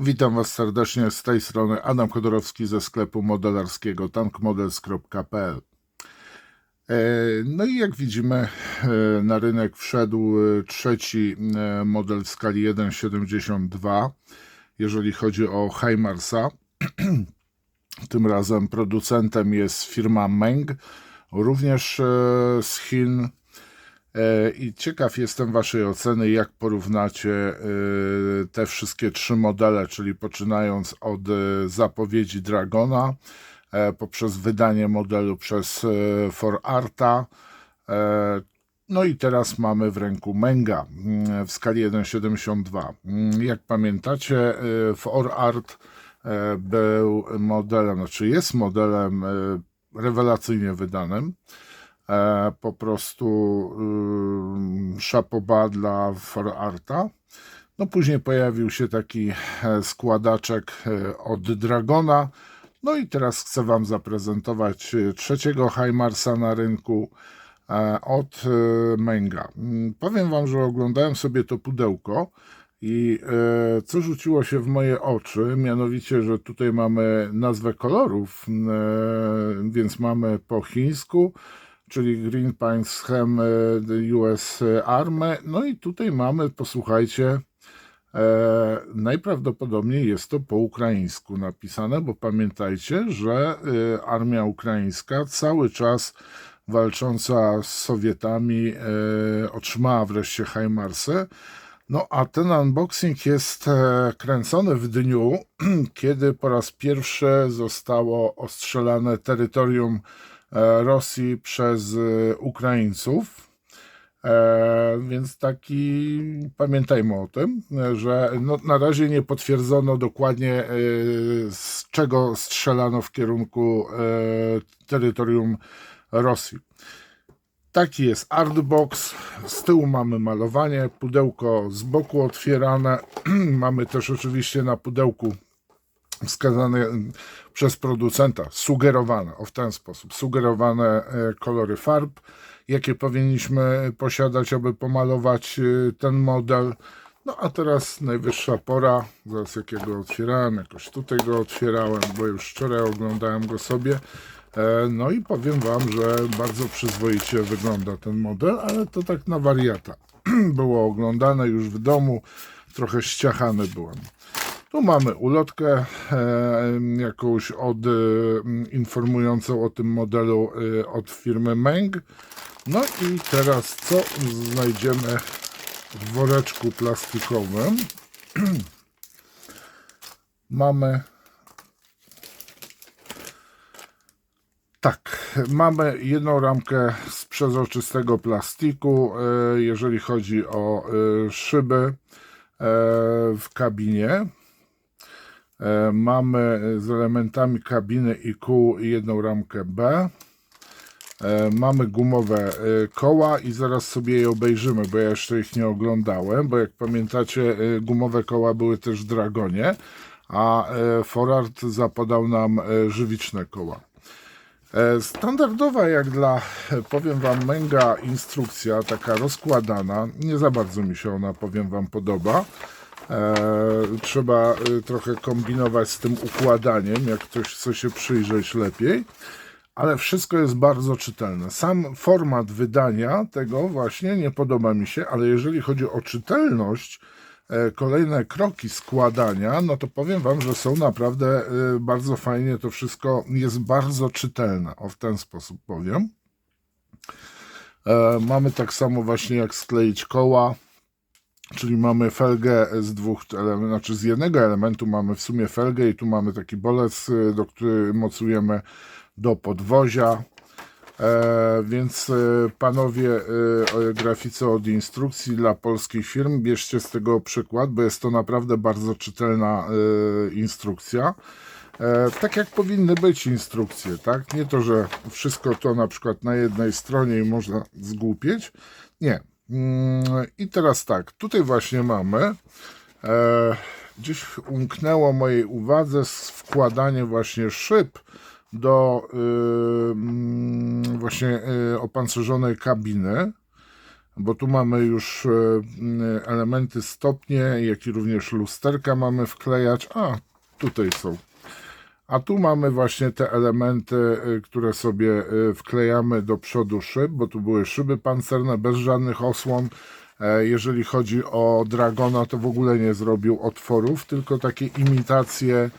Witam Was serdecznie z tej strony Adam Chodorowski ze sklepu modelarskiego tankmodels.pl E, No i jak widzimy e, na rynek wszedł e, trzeci model w skali 1.72 jeżeli chodzi o Heimarsa. Tym razem producentem jest firma Meng, również z Chin. E, I ciekaw jestem Waszej oceny, jak porównacie e, te wszystkie trzy modele, czyli poczynając od e, zapowiedzi Dragona, poprzez wydanie modelu przez For Arta. e, No i teraz mamy w ręku Menga mm, w skali 1.72. Mm, Jak pamiętacie, For Art e, był modelem, znaczy jest modelem rewelacyjnie wydanym. E, po prostu y, szapoba dla For Arta. No później pojawił się taki e, składaczek e, od Dragona. No i teraz chcę Wam zaprezentować trzeciego Heimarsa na rynku od Menga. Mm, Powiem Wam, że oglądałem sobie to pudełko i co rzuciło się w moje oczy, mianowicie, że tutaj mamy nazwę kolorów, więc mamy po chińsku, czyli Green Pines Hem e, US Army. No i tutaj mamy, posłuchajcie, e, najprawdopodobniej jest to po ukraińsku napisane, bo pamiętajcie, że e, armia ukraińska cały czas walcząca z Sowietami otrzymała wreszcie Heimarsy. No a ten unboxing jest kręcony w dniu, kiedy po raz pierwszy zostało ostrzelane terytorium Rosji przez e, Ukraińców. E, więc taki pamiętajmy o tym, e, że no, na razie nie potwierdzono dokładnie e, z czego strzelano w kierunku e, terytorium Rosji. Taki jest artbox. Z tyłu mamy malowanie, pudełko z boku otwierane. mamy też oczywiście na pudełku wskazane przez producenta, sugerowane, o w ten sposób, sugerowane e, kolory farb, jakie powinniśmy posiadać, aby pomalować e, ten model. No a teraz najwyższa pora, zaraz jakiego otwierałem, jakoś tutaj go otwierałem, bo już wczoraj oglądałem go sobie. E, No i powiem Wam, że bardzo przyzwoicie wygląda ten model, ale to tak na wariata. Było oglądane już w domu, trochę ściachany byłem. Tu mamy ulotkę e, jakąś od, e, informującą o tym modelu e, od firmy Meng. No i teraz co znajdziemy w woreczku plastikowym? mamy Tak, mamy jedną ramkę z przezroczystego plastiku, jeżeli chodzi o szyby w kabinie. E, Mamy z elementami kabiny i kół jedną ramkę B. E, Mamy gumowe e, koła i zaraz sobie je obejrzymy, bo ja jeszcze ich nie oglądałem, bo jak pamiętacie, e, gumowe koła były też w Dragonie, a e, Forard zapodał nam e, żywiczne koła. E, Standardowa jak dla, e, powiem Wam, męga instrukcja, taka rozkładana. Nie za bardzo mi się ona, powiem Wam, podoba. E, trzeba e, trochę kombinować z tym układaniem, jak ktoś chce się przyjrzeć lepiej. Ale wszystko jest bardzo czytelne. Sam format wydania tego właśnie nie podoba mi się, ale jeżeli chodzi o czytelność, e, kolejne kroki składania, no to powiem Wam, że są naprawdę bardzo fajnie, to wszystko jest bardzo czytelne, o w ten sposób powiem. Mamy tak samo właśnie jak skleić koła, czyli mamy felgę z dwóch znaczy z jednego elementu mamy w sumie felgę i tu mamy taki bolec, y, do który mocujemy do podwozia. E, więc e, panowie e, od instrukcji dla polskich firm, bierzcie z tego przykład, bo jest to naprawdę bardzo czytelna e, instrukcja. E, tak jak powinny być instrukcje, tak? Nie to, że wszystko to na przykład na jednej stronie i można zgłupieć. Nie. Mm, I teraz tak, tutaj właśnie mamy. E, gdzieś umknęło mojej uwadze wkładanie właśnie szyb do y, mm, właśnie y, opancerzonej kabiny. bo tu mamy już e, m, elementy stopnie, jak i również lusterka mamy wklejać. A, tutaj są. A tu mamy właśnie te elementy, y, które sobie y, wklejamy do przodu szyb, bo tu były szyby pancerne bez żadnych osłon. E, Jeżeli chodzi o Dragona, to w ogóle nie zrobił otworów, tylko takie imitacje,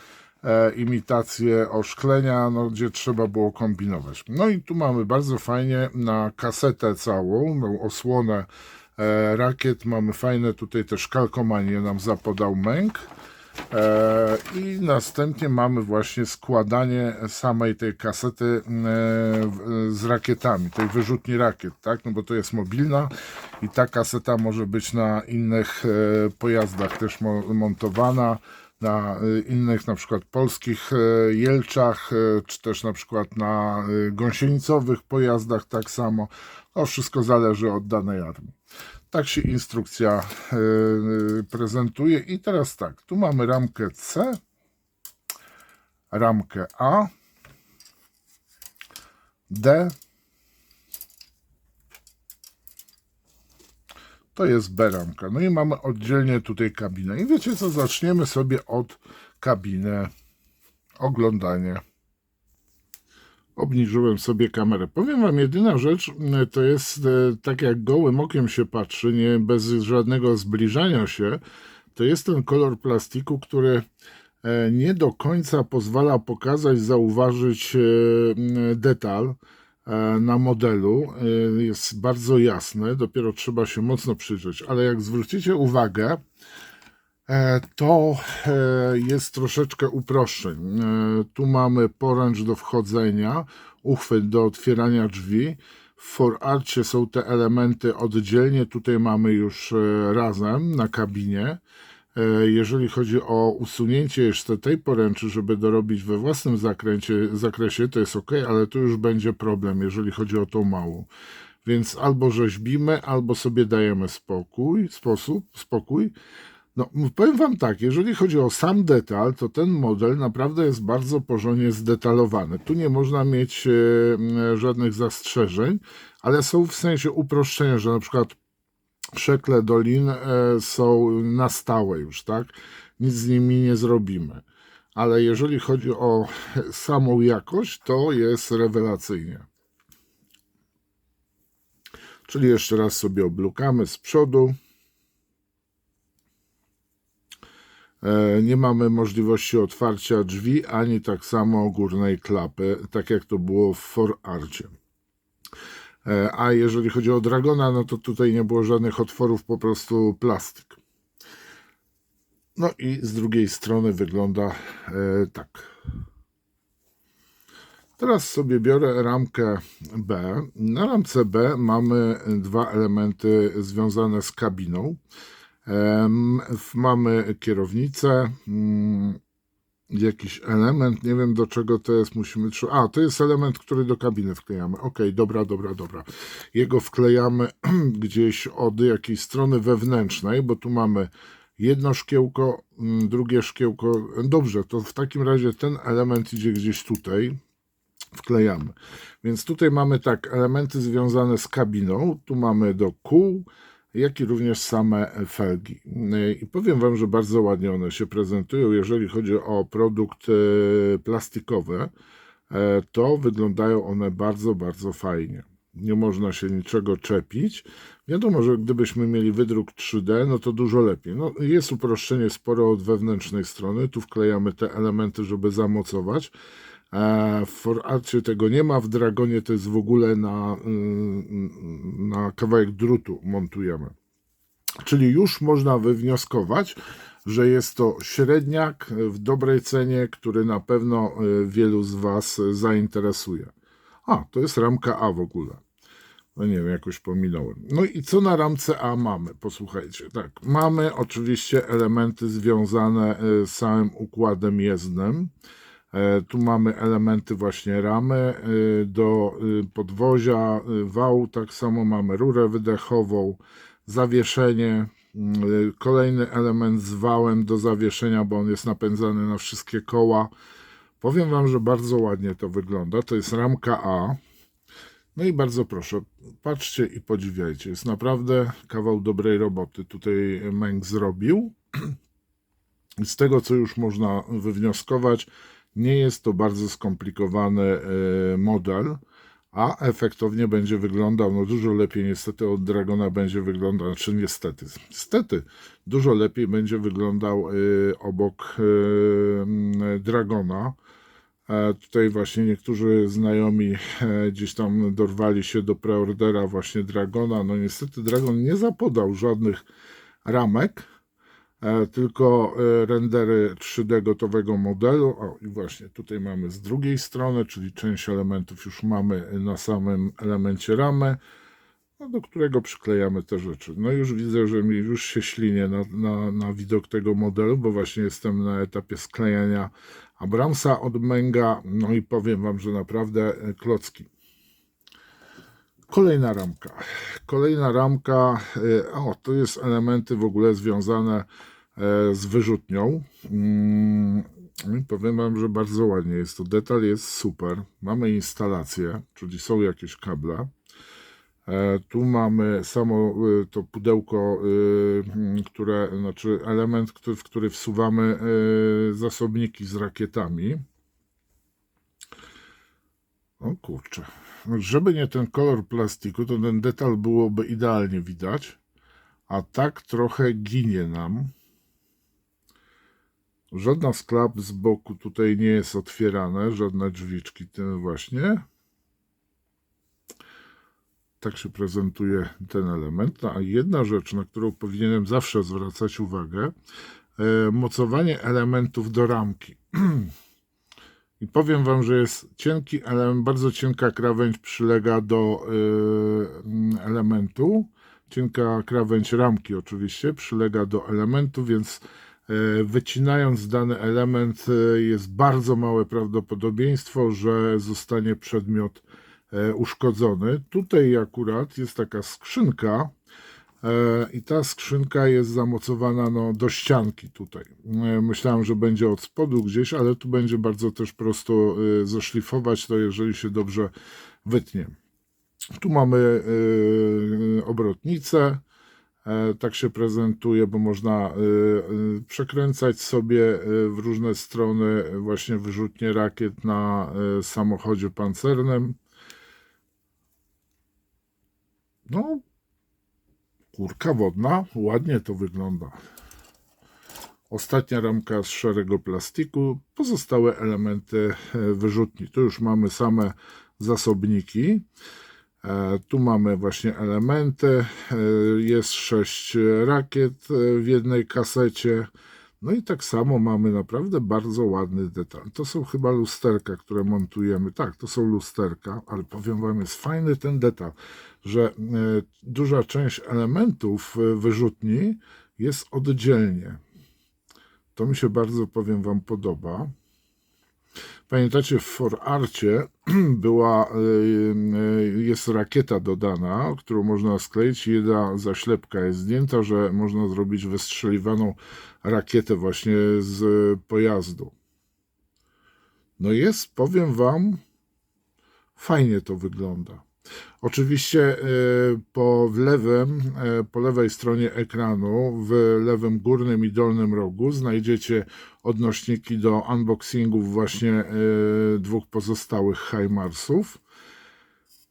e, imitacje oszklenia, no, gdzie trzeba było kombinować. No i tu mamy bardzo fajnie na kasetę całą, no, osłonę e, rakiet, mamy fajne tutaj też kalkomanie nam zapodał męk. E, I następnie mamy właśnie składanie samej tej kasety e, z rakietami, tej wyrzutni rakiet, tak? No bo to jest mobilna i ta kaseta może być na innych e, pojazdach też mo- montowana, na innych na przykład polskich jelczach, czy też na przykład na gąsienicowych pojazdach tak samo. To wszystko zależy od danej armii. Tak się instrukcja yy, prezentuje. I teraz tak, tu mamy ramkę C, ramkę A, D, to jest B ramka. No i mamy oddzielnie tutaj kabinę. I wiecie co, zaczniemy sobie od kabiny. Oglądanie. Obniżyłem sobie kamerę. Powiem wam, jedyna rzecz y, to jest y, tak jak gołym okiem się patrzy, nie bez żadnego zbliżania się, to jest ten kolor plastiku, który e, nie do końca pozwala pokazać, zauważyć e, detal e, na modelu. E, Jest bardzo jasny, dopiero trzeba się mocno przyjrzeć, ale jak zwrócicie uwagę, E, to e, jest troszeczkę uproszczeń. E, Tu mamy poręcz do wchodzenia, uchwyt do otwierania drzwi. W forarcie są te elementy oddzielnie, tutaj mamy już e, razem na kabinie. E, Jeżeli chodzi o usunięcie jeszcze tej poręczy, żeby dorobić we własnym zakręcie, zakresie, to jest ok, ale tu już będzie problem, jeżeli chodzi o tą małą. Więc albo rzeźbimy, albo sobie dajemy spokój, sposób, spokój. No, powiem Wam tak, jeżeli chodzi o sam detal, to ten model naprawdę jest bardzo porządnie zdetalowany. Tu nie można mieć e, żadnych zastrzeżeń, ale są w sensie uproszczenia, że na przykład przekle dolin e, są na stałe już, tak? Nic z nimi nie zrobimy. Ale jeżeli chodzi o samą jakość, to jest rewelacyjnie. Czyli jeszcze raz sobie oblukamy z przodu. E, Nie mamy możliwości otwarcia drzwi, ani tak samo górnej klapy, tak jak to było w ForArcie. E, A jeżeli chodzi o Dragona, no to tutaj nie było żadnych otworów, po prostu plastik. No i z drugiej strony wygląda e, tak. Teraz sobie biorę ramkę B. Na ramce B mamy dwa elementy związane z kabiną. Mamy kierownicę, mm, jakiś element, nie wiem do czego to jest, musimy... A, to jest element, który do kabiny wklejamy. Ok, dobra, dobra, dobra. Jego wklejamy gdzieś od jakiejś strony wewnętrznej, bo tu mamy jedno szkiełko, mm, drugie szkiełko. Dobrze, to w takim razie ten element idzie gdzieś tutaj, wklejamy. Więc tutaj mamy tak, elementy związane z kabiną, tu mamy do kół, jak i również same felgi. I powiem Wam, że bardzo ładnie one się prezentują. Jeżeli chodzi o produkt e, plastikowy, e, to wyglądają one bardzo, bardzo fajnie. Nie można się niczego czepić. Wiadomo, że gdybyśmy mieli wydruk 3D, no to dużo lepiej. No, jest uproszczenie sporo od wewnętrznej strony. Tu wklejamy te elementy, żeby zamocować. E, W ForArcie tego nie ma, w Dragonie to jest w ogóle na, mm, na kawałek drutu montujemy. Czyli już można wywnioskować, że jest to średniak w dobrej cenie, który na pewno e, wielu z Was zainteresuje. A, to jest ramka A w ogóle. No nie wiem, jakoś pominąłem. No i co na ramce A mamy? Posłuchajcie, tak. Mamy oczywiście elementy związane e, z całym układem jezdnym. E, Tu mamy elementy właśnie ramy e, do e, podwozia, e, wał, tak samo mamy rurę wydechową, zawieszenie, e, kolejny element z wałem do zawieszenia, bo on jest napędzany na wszystkie koła. Powiem Wam, że bardzo ładnie to wygląda. To jest ramka A. No i bardzo proszę, patrzcie i podziwiajcie. Jest naprawdę kawał dobrej roboty tutaj Meng zrobił. Z tego, co już można wywnioskować, nie jest to bardzo skomplikowany e, model, a efektownie będzie wyglądał, no dużo lepiej niestety od Dragona będzie wyglądał, znaczy niestety, niestety, dużo lepiej będzie wyglądał e, obok e, Dragona. E, Tutaj właśnie niektórzy znajomi gdzieś tam dorwali się do preordera właśnie Dragona. No niestety Dragon nie zapodał żadnych ramek, tylko e, rendery 3D gotowego modelu. O i właśnie tutaj mamy z drugiej strony, czyli część elementów już mamy na samym elemencie ramy, no, do którego przyklejamy te rzeczy. No już widzę, że mi już się ślinie na, na, na widok tego modelu, bo właśnie jestem na etapie sklejania Abramsa od Menga, no i powiem Wam, że naprawdę e, klocki. Kolejna ramka. Kolejna ramka, e, o, to jest elementy w ogóle związane e, z wyrzutnią. Mm, powiem Wam, że bardzo ładnie jest to. Detal jest super. Mamy instalację, czyli są jakieś kable. E, Tu mamy samo to pudełko, które, znaczy element, w który wsuwamy zasobniki z rakietami. O kurczę. Żeby nie ten kolor plastiku, to ten detal byłoby idealnie widać, a tak trochę ginie nam. Żadna z klap z boku tutaj nie jest otwierane, żadne drzwiczki, ten właśnie tak się prezentuje ten element. No, a jedna rzecz, na którą powinienem zawsze zwracać uwagę, e, mocowanie elementów do ramki. I powiem Wam, że jest cienki element, bardzo cienka krawędź przylega do e, elementu. Cienka krawędź ramki oczywiście przylega do elementu, więc e, wycinając dany element e, jest bardzo małe prawdopodobieństwo, że zostanie przedmiot e, uszkodzony. Tutaj akurat jest taka skrzynka i ta skrzynka jest zamocowana no, do ścianki tutaj. E, Myślałem, że będzie od spodu gdzieś, ale tu będzie bardzo też prosto e, zaszlifować to, jeżeli się dobrze wytnie. Tu mamy e, obrotnicę. E, Tak się prezentuje, bo można e, e, przekręcać sobie e, w różne strony właśnie wyrzutnie rakiet na e, samochodzie pancernym. No, kurka wodna, ładnie to wygląda. Ostatnia ramka z szarego plastiku, pozostałe elementy e, wyrzutni. Tu już mamy same zasobniki. E, Tu mamy właśnie elementy. E, Jest sześć rakiet w jednej kasecie. No i tak samo mamy naprawdę bardzo ładny detal. To są chyba lusterka, które montujemy. Tak, to są lusterka, ale powiem Wam, jest fajny ten detal, że e, duża część elementów e, wyrzutni jest oddzielnie. To mi się bardzo, powiem Wam, podoba. Pamiętacie, w ForArcie była, y, y, jest rakieta dodana, którą można skleić jedna zaślepka jest zdjęta, że można zrobić wystrzeliwaną rakietę właśnie z pojazdu. No jest, powiem Wam, fajnie to wygląda. Oczywiście y, po lewym, y, po lewej stronie ekranu, w lewym górnym i dolnym rogu znajdziecie odnośniki do unboxingów właśnie y, dwóch pozostałych HIMARSów.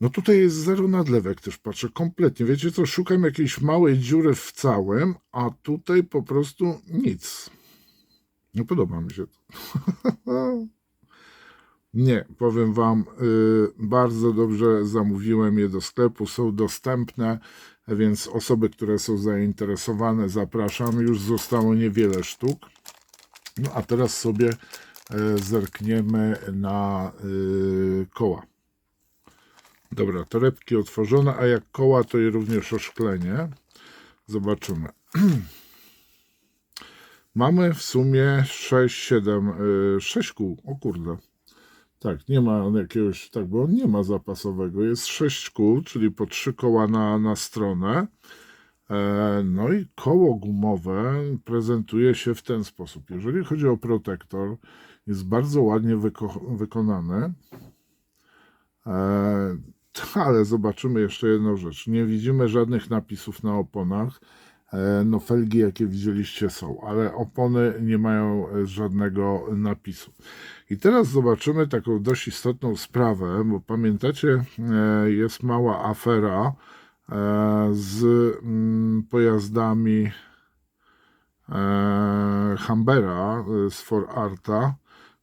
No tutaj jest zero nadlewek też, patrzę kompletnie. Wiecie co, szukam jakiejś małej dziury w całym, a tutaj po prostu nic. Nie podoba mi się to. Nie, powiem Wam, y, bardzo dobrze zamówiłem je do sklepu, są dostępne, więc osoby, które są zainteresowane, zapraszam. Już zostało niewiele sztuk. No a teraz sobie e, zerkniemy na y, koła. Dobra, torebki otworzone, a jak koła, to i również oszklenie. Zobaczymy. Mamy w sumie 6, 7, 6 kół. O kurde. Tak, nie ma jakiegoś, tak, bo on nie ma zapasowego. Jest 6 kół, czyli po 3 koła na, na stronę. E, no i koło gumowe prezentuje się w ten sposób. Jeżeli chodzi o protektor, jest bardzo ładnie wyko wykonany. E, Ale zobaczymy jeszcze jedną rzecz. Nie widzimy żadnych napisów na oponach. E, No felgi jakie widzieliście są, ale opony nie mają e, żadnego napisu. I teraz zobaczymy taką dość istotną sprawę, bo pamiętacie, e, jest mała afera z mm, pojazdami Hambera z For Arta,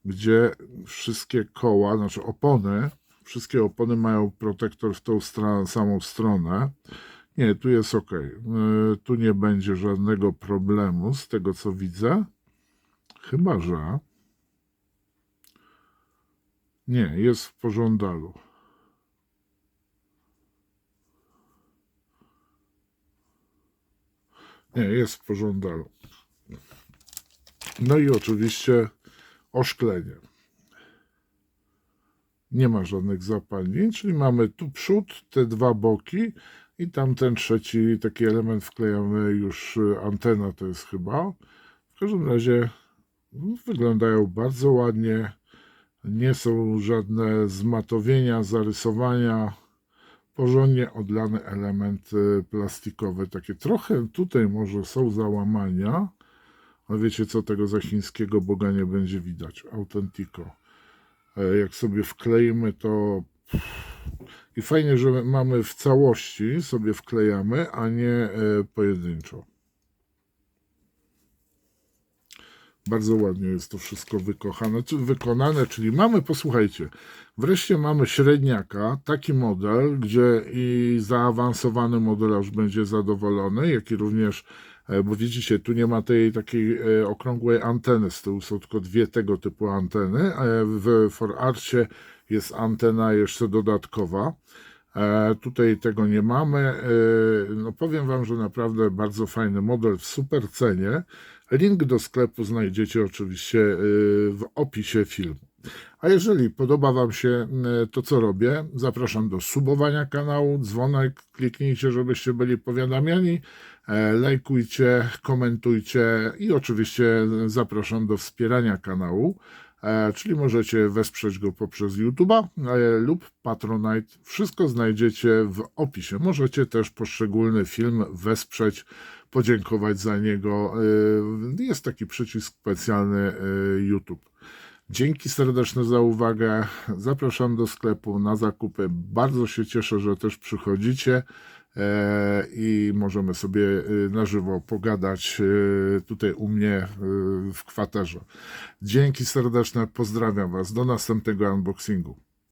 gdzie wszystkie koła, znaczy opony, wszystkie opony mają protektor w tą stra- samą stronę. Nie, tu jest ok. Tu nie będzie żadnego problemu z tego co widzę. Chyba, że. Nie, jest w pożądalu. Nie, jest w pożądalu. No i oczywiście oszklenie. Nie ma żadnych zapalnic, czyli mamy tu przód, te dwa boki i tam ten trzeci taki element wklejamy już y, antena to jest chyba. W każdym razie no, wyglądają bardzo ładnie. Nie są żadne zmatowienia, zarysowania. Porządnie odlany element y, plastikowy. Takie trochę tutaj może są załamania. Ale wiecie co, tego za chińskiego boga nie będzie widać. Autentico. E, Jak sobie wkleimy to i fajnie, że mamy w całości, sobie wklejamy, a nie e, pojedynczo. Bardzo ładnie jest to wszystko wykochane, wykonane, czyli mamy, posłuchajcie, wreszcie mamy średniaka, taki model, gdzie i zaawansowany modelarz będzie zadowolony, jak i również, bo widzicie, tu nie ma tej takiej e, okrągłej anteny, z tyłu są tylko dwie tego typu anteny, a w ForArcie jest antena jeszcze dodatkowa. E, tutaj tego nie mamy. E, no powiem Wam, że naprawdę bardzo fajny model w super cenie. Link do sklepu znajdziecie oczywiście e, w opisie filmu. A jeżeli podoba Wam się e, to, co robię, zapraszam do subowania kanału, dzwonek, kliknijcie, żebyście byli powiadamiani, e, lajkujcie, komentujcie i oczywiście zapraszam do wspierania kanału. E, czyli możecie wesprzeć go poprzez YouTube'a e, lub Patronite. Wszystko znajdziecie w opisie. Możecie też poszczególny film wesprzeć, podziękować za niego. E, Jest taki przycisk specjalny YouTube. Dzięki serdeczne za uwagę. Zapraszam do sklepu na zakupy. Bardzo się cieszę, że też przychodzicie i możemy sobie e, na żywo pogadać e, tutaj u mnie e, w kwaterze. Dzięki serdeczne, pozdrawiam Was. Do następnego unboxingu.